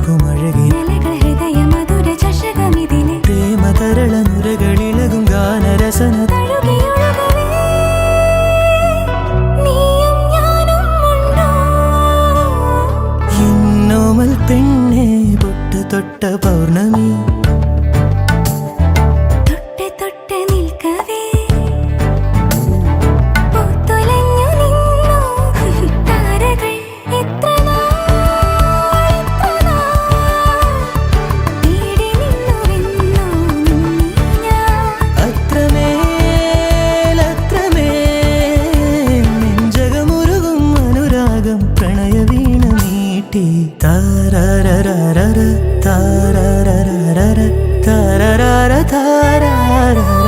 ഒഴുകുമഴകിൽ പ്രേമതരള നുരകളിളകും ഗാനരസന. പെണ്ണെ പൊട്ടു തൊട്ട പൗർണമി. പ്രണയ വീണ നീട്ടി. താരാരര താരാരര താരാര താരാര